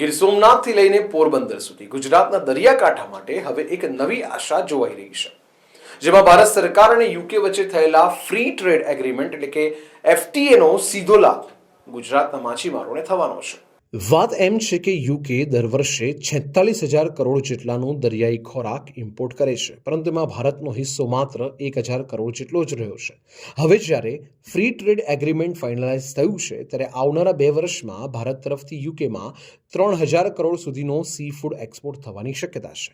ગીર સોમનાથથી લઈને પોરબંદર સુધી ગુજરાતના દરિયાકાંઠા માટે હવે એક નવી આશા જોવાઈ રહી છે. જેમાં ભારત સરકાર અને યુકે વચ્ચે થયેલા ફ્રી ટ્રેડ એગ્રીમેન્ટ એટલે કે એફટીએનો સીધો લાભ ગુજરાતના માછીમારોને થવાનો છે. વાત એમ છે કે યુકે દર વર્ષે છેતાલીસ હજાર કરોડ જેટલાનું દરિયાઈ ખોરાક ઇમ્પોર્ટ કરે છે. પરંતુ એમાં ભારતનો હિસ્સો માત્ર એક હજાર કરોડ જેટલો જ રહ્યો છે. હવે જ્યારે ફ્રી ટ્રેડ એગ્રીમેન્ટ ફાઇનલાઇઝ થયું છે, ત્યારે આવનારા બે વર્ષમાં ભારત તરફથી યુકેમાં ત્રણ હજાર કરોડ સુધીનો સી ફૂડ એક્સપોર્ટ થવાની શક્યતા છે.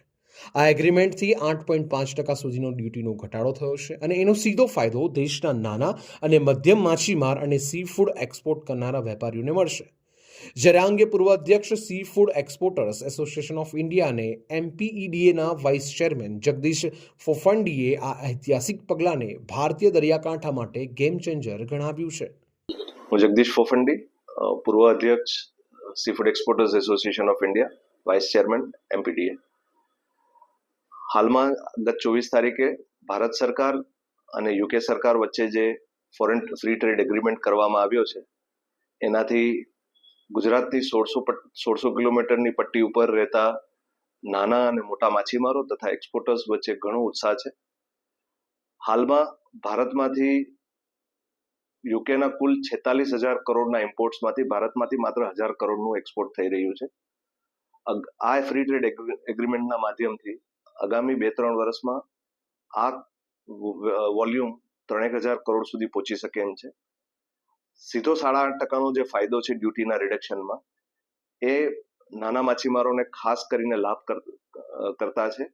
આ એગ્રીમેન્ટથી આઠ પોઈન્ટ પાંચ ટકા સુધીનો ડ્યુટીનો ઘટાડો થયો છે અને એનો સીધો ફાયદો દેશના નાના અને મધ્યમ માછીમાર અને સી ફૂડ એક્સપોર્ટ કરનારા વેપારીઓને મળશે. જ્યારે આ અંગે પૂર્વ અધ્યક્ષ sea food exporters association of ઇન્ડિયાને એમપીઈડીએના વાઇસ ચેરમેન જગદીશ ફોફંડીએ આ ઐતિહાસિક પગલાંને ભારતીય દરિયાકાંઠા માટે ગેમ ચેન્જર ગણાવ્યું છે. હું જગદીશ ફોફંડી પૂર્વ અધ્યક્ષ sea food exporters association of India vice chairman MPEDA હાલમાં ગત ચોવીસ તારીખે ભારત સરકાર અને યુકે સરકાર વચ્ચે જે ફોરેન ફ્રી ટ્રેડ એગ્રીમેન્ટ કરવામાં આવ્યો છે, એનાથી ગુજરાતની સોળસો સોળસો કિલોમીટરની પટ્ટી ઉપર રહેતા નાના અને મોટા માછીમારો તથા એક્સપોર્ટર્સ વચ્ચે ઘણો ઉત્સાહ છે. હાલમાં ભારતમાંથી યુકેના કુલ છેતાલીસ હજાર કરોડના ઇમ્પોર્ટ્સમાંથી ભારતમાંથી માત્ર હજાર કરોડનું એક્સપોર્ટ થઈ રહ્યું છે. આ ફ્રી ટ્રેડ એગ્રીમેન્ટના માધ્યમથી આગામી બે ત્રણ વર્ષમાં આ વોલ્યુમ ત્રણેક હજાર કરોડ સુધી પહોંચી શકે એમ છે. સીધો સાડા આઠ ટકાનો જે ફાયદો છે ડ્યુટીના રિડક્શનમાં, એ નાના માછીમારોને ખાસ કરીને લાભ કર- કરતા છે.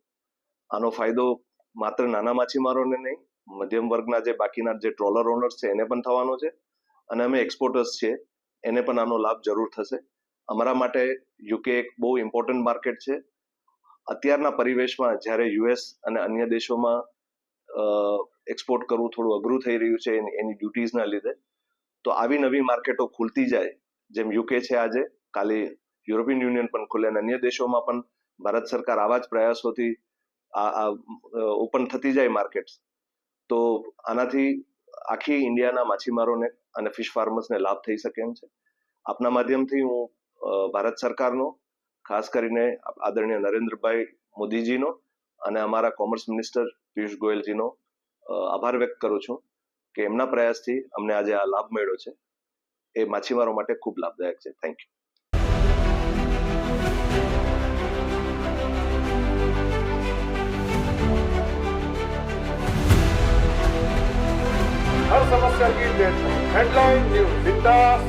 આનો ફાયદો માત્ર નાના માછીમારોને નહીં, મધ્યમ વર્ગના જે બાકીના જે ટ્રોલર ઓનર્સ છે એને પણ થવાનો છે અને અમે એક્સપોર્ટર્સ છીએ, એને પણ આનો લાભ જરૂર થશે. અમારા માટે યુકે એક બહુ ઇમ્પોર્ટન્ટ માર્કેટ છે. અત્યારના પરિવેશમાં જ્યારે યુએસ અને અન્ય દેશોમાં એક્સપોર્ટ કરવું થોડું અઘરું થઈ રહ્યું છે એની ડ્યુટીઝના લીધે તો આવી નવી માર્કેટો ખુલતી જાય. જેમ યુકે છે આજે, કાલે યુરોપિયન યુનિયન પણ ખુલે અને અન્ય દેશોમાં પણ ભારત સરકાર આવા જ પ્રયાસોથી આ ઓપન થતી જાય માર્કેટ્સ તો આનાથી આખી ઇન્ડિયાના માછીમારોને અને ફિશ ફાર્મર્સને લાભ થઈ શકે એમ છે. આપના માધ્યમથી હું ભારત સરકારનો, ખાસ કરીને આદરણીય નરેન્દ્રભાઈ મોદીજીનો અને અમારા કોમર્સ મિનિસ્ટર પિયુષ ગોયલજીનો આભાર વ્યક્ત કરું છું. કે એમના પ્રયાસથી અમને આજે આ લાભ મળ્યો છે. એ માછીમારો માટે ખૂબ લાભદાયક છે. થેન્ક યુ હર સમસ્યા કી હેડલાઇન ન્યૂઝ બિંદાસ